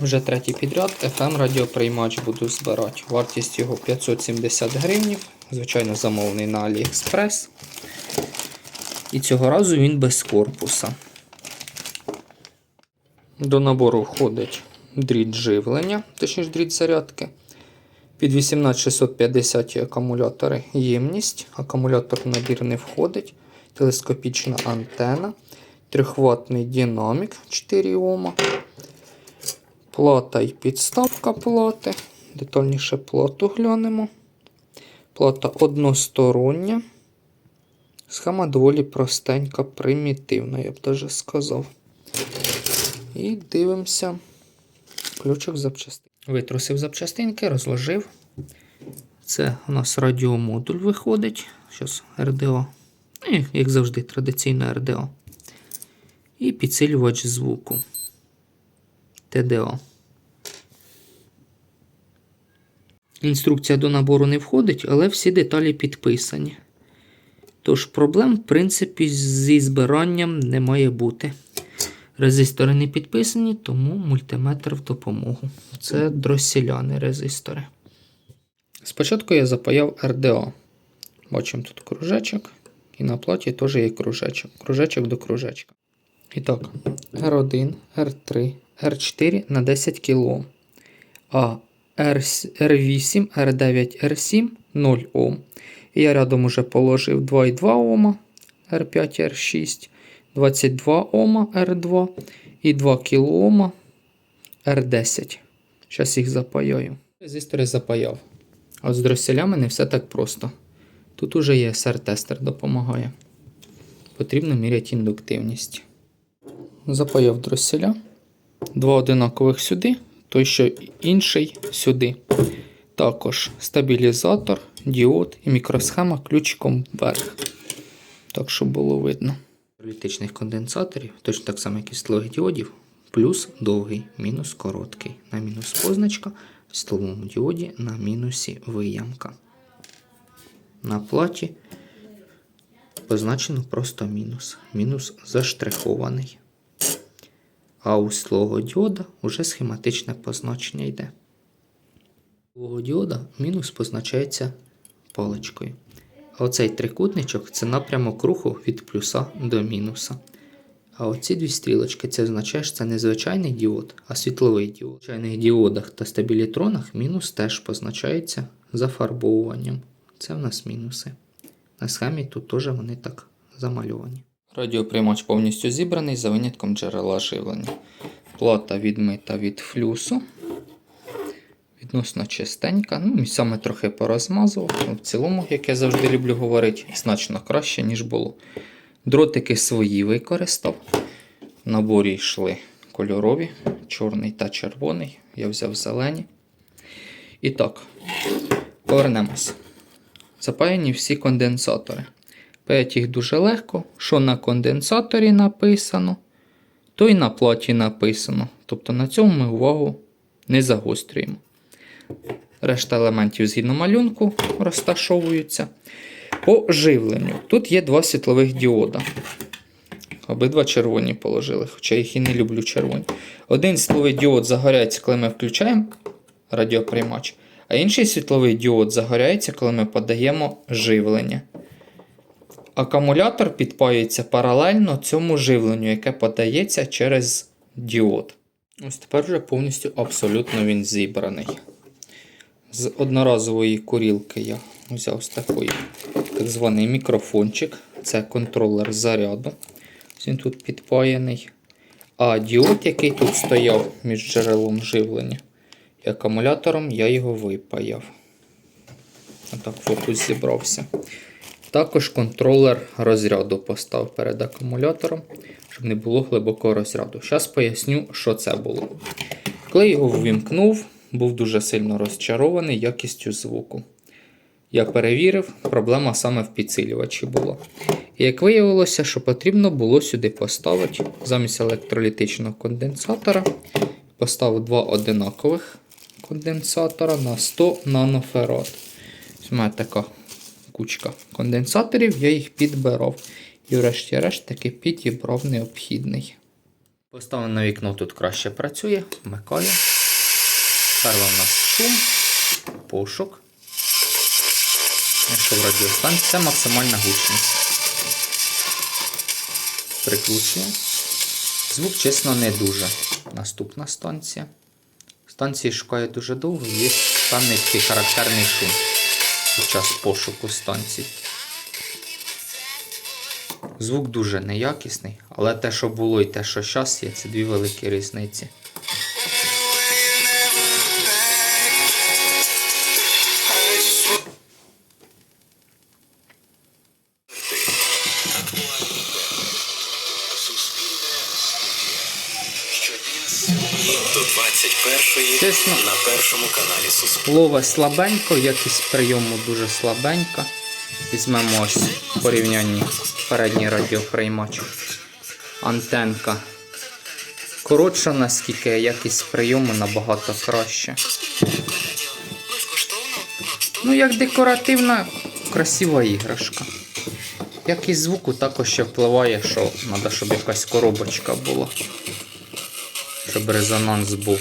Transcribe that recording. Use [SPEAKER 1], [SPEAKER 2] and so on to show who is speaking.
[SPEAKER 1] Вже третій підряд FM радіоприймач буду збирати. Вартість його 570 гривнів. Звичайно, замовлений на AliExpress. І цього разу він без корпуса. До набору входить дріт живлення, точніше дріт зарядки. Під 18650 акумулятори ємність. Акумулятор в набір не входить. Телескопічна антена. 3-ваттний динамік 4 Ома. Плата і підставка плати. Детальніше плату глянемо. Плата одностороння. Схема доволі простенька, примітивна, я б даже сказав. І дивимося. Ключик запчастин. Витрусив запчастинки, розложив. Це у нас радіомодуль виходить. Зараз РДО. Ну, як завжди, традиційно РДО. І підсилювач звуку. ТДО. Інструкція до набору не входить, але всі деталі підписані. Тож проблем, в принципі, зі збиранням не має бути. Резистори не підписані, тому мультиметр в допомогу. Це дросіляни резистори. Спочатку я запаяв РДО. Бачимо тут кружечок. І на платі теж є кружечок. Кружечок до кружечка. І так, R1, R3, R4 на 10 кОм. А R8, R9, R7 0 Ом. Я рядом уже положив 2,2 Ома R5, R6, 22 Ома R2 і 2 кОм R10. Зараз їх запаяю. Резистори запаяв. А от з дросілями не все так просто. Тут уже є SR-тестер допомагає. Потрібно міряти індуктивність. Запаяв дросіля. Два одинакових сюди, той що інший сюди. Також стабілізатор, діод і мікросхема ключиком вверх. Так, щоб було видно. Літичних конденсаторів, точно так само, як і стилових діодів, плюс довгий, мінус короткий. На мінус позначка, в стиловому діоді на мінусі виямка. На платі позначено просто мінус. Мінус заштрихований. А у слого діода вже схематичне позначення йде. У діода мінус позначається паличкою. А оцей трикутничок це напрямок руху від плюса до мінуса. А оці дві стрілочки це означає, що це не звичайний діод, а світловий діод. В звичайних діодах та стабілітронах мінус теж позначається зафарбовуванням. Це в нас мінуси. На схемі тут теж вони так замальовані. Радіоприймач повністю зібраний за винятком джерела живлення. Плата відмита від флюсу. Відносно чистенька. Ну, місцями трохи порозмазував. В цілому, як я завжди люблю говорити, значно краще, ніж було. Дротики свої використав. В наборі йшли кольорові, чорний та червоний. Я взяв зелені. І так, повернемось. Запаяні всі конденсатори. Паять їх дуже легко. Що на конденсаторі написано, то й на платі написано. Тобто на цьому ми увагу не загострюємо. Решта елементів згідно малюнку розташовуються. По живленню. Тут є два світлових діода. Обидва червоні положили, хоча їх і не люблю червоні. Один світловий діод загоряється, коли ми включаємо радіоприймач, а інший світловий діод загоряється, коли ми подаємо живлення. Акумулятор підпаюється паралельно цьому живленню, яке подається через діод. Ось тепер вже повністю абсолютно він зібраний. З одноразової курілки я взяв ось такий так званий мікрофончик. Це контролер заряду. Він тут підпаяний. А діод, який тут стояв між джерелом живлення і акумулятором, я його випаяв. Отак фокус зібрався. Також контролер розряду постав перед акумулятором, щоб не було глибокого розряду. Зараз поясню, що це було. Коли його ввімкнув, був дуже сильно розчарований якістю звуку. Я перевірив, проблема саме в підсилювачі була. І як виявилося, що потрібно було сюди поставити замість електролітичного конденсатора, поставив два одинакових конденсатора на 100 нанофарад. Ось мене така кучка конденсаторів, я їх підбирав. І врешті-решт таки підібрав необхідний. Поставив на вікно тут краще працює, вмикаю. Перший у нас шум, пошук. Якщо в радіостанції, це максимальна гучність. Прикручуємо. Звук, чесно, не дуже. Наступна станція. Станції шукає дуже довго, є певний такий характерний шум під час пошуку станцій. Звук дуже неякісний, але те, що було і те, що зараз є, це дві великі різниці.
[SPEAKER 2] До 21-ї
[SPEAKER 1] Чесно.
[SPEAKER 2] на першому каналі Суспільне.
[SPEAKER 1] Лове слабенько, якість прийому дуже слабенька. Візьмемо ось в порівнянні передній радіоприймач. Антенка коротша, наскільки якість прийому набагато краще. Ну, як декоративна, красива іграшка. Якість звуку також ще впливає, що треба, щоб якась коробочка була. Щоб резонанс був.